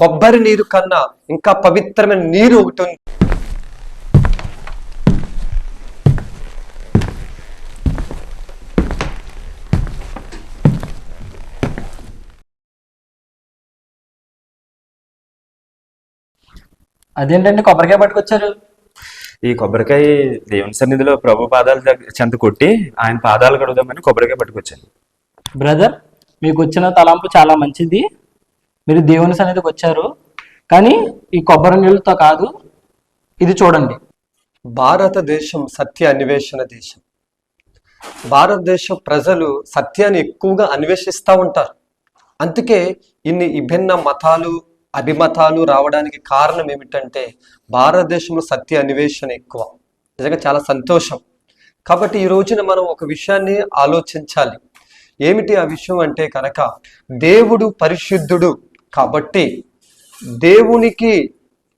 కొబ్బరి నీరు కన్నా ఇంకా పవిత్రమైన నీరు ఒకటి ఉంది. అదేంటండి కొబ్బరికాయ పట్టుకొచ్చారు? ఈ కొబ్బరికాయ దేవుని సన్నిధిలో ప్రభు పాదాల దగ్గర చెంత కొట్టి ఆయన పాదాలు కడుగుదామని కొబ్బరికాయ పట్టుకొచ్చాను. బ్రదర్ మీకు వచ్చిన తలంపు చాలా మంచిది. మీరు దేవుని సన్నిధికి వచ్చారు. కానీ ఈ కొబ్బరి నీళ్ళతో కాదు ఇది చూడండి. భారతదేశం సత్య అన్వేషణ దేశం. భారతదేశం ప్రజలు సత్యాన్ని ఎక్కువగా అన్వేషిస్తూ ఉంటారు. అందుకే ఇన్ని విభిన్న మతాలు అభిమతాలు రావడానికి కారణం ఏమిటంటే భారతదేశంలో సత్య అన్వేషణ ఎక్కువ. నిజంగా చాలా సంతోషం. కాబట్టి ఈ రోజున మనం ఒక విషయాన్ని ఆలోచించాలి. ఏమిటి ఆ విషయం అంటే కనుక దేవుడు పరిశుద్ధుడు. కాబట్టి దేవునికి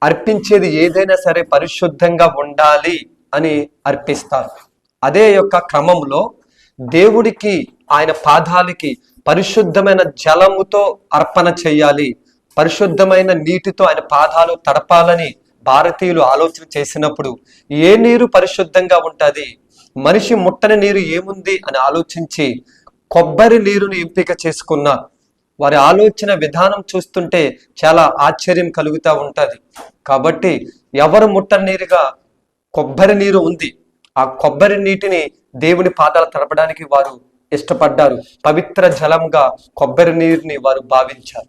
అర్పించేది ఏదైనా సరే పరిశుద్ధంగా ఉండాలి అని అర్పిస్తారు. అదే యొక్క క్రమంలో దేవుడికి ఆయన పాదాలకి పరిశుద్ధమైన జలముతో అర్పణ చేయాలి. పరిశుద్ధమైన నీటితో ఆయన పాదాలు తడపాలని భారతీయులు ఆలోచన చేసినప్పుడు ఏ నీరు పరిశుద్ధంగా ఉంటుంది? మనిషి ముట్టని నీరు ఏముంది అని ఆలోచించి కొబ్బరి నీరుని ఎంపిక చేసుకున్నారు వారి ఆలోచన విధానం చూస్తుంటే చాలా ఆశ్చర్యం కలుగుతూ ఉంటుంది. కాబట్టి ఎవరు ముట్టనీరుగా కొబ్బరి నీరు ఉంది ఆ కొబ్బరి నీటిని దేవుని పాదాలు తడపడానికి వారు ఇష్టపడ్డారు. పవిత్ర జలంగా కొబ్బరి నీరుని వారు భావించారు.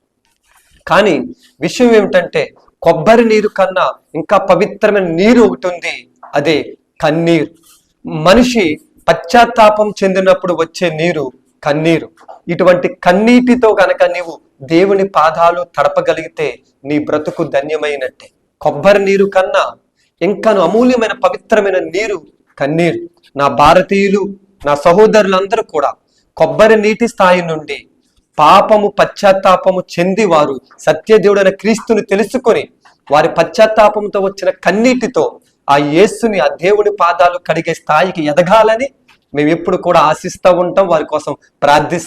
కానీ విషయం ఏమిటంటే కొబ్బరి నీరు కన్నా ఇంకా పవిత్రమైన నీరు ఒకటి ఉంది అదే కన్నీరు. మనిషి పశ్చాత్తాపం చెందినప్పుడు వచ్చే నీరు కన్నీరు. ఇటువంటి కన్నీటితో గనక నీవు దేవుని పాదాలు తడపగలిగితే నీ బ్రతుకు ధన్యమైనట్టే. కొబ్బరి నీరు కన్నా ఇంకాను అమూల్యమైన పవిత్రమైన నీరు కన్నీరు. నా భారతీయులు నా సహోదరులందరూ కూడా కొబ్బరి నీటి స్థాయి నుండి పాపము పశ్చాత్తాపము చెంది వారు సత్యదేవుడైన క్రీస్తుని తెలుసుకొని వారి పశ్చాత్తాపంతో వచ్చిన కన్నీటితో ఆ యేసుని ఆ దేవుని పాదాలు కడిగే స్థాయికి ఎదగాలని మేము ఎప్పుడు కూడా ఆశిస్తూ ఉంటాం వారి కోసం ప్రార్థిస్తూ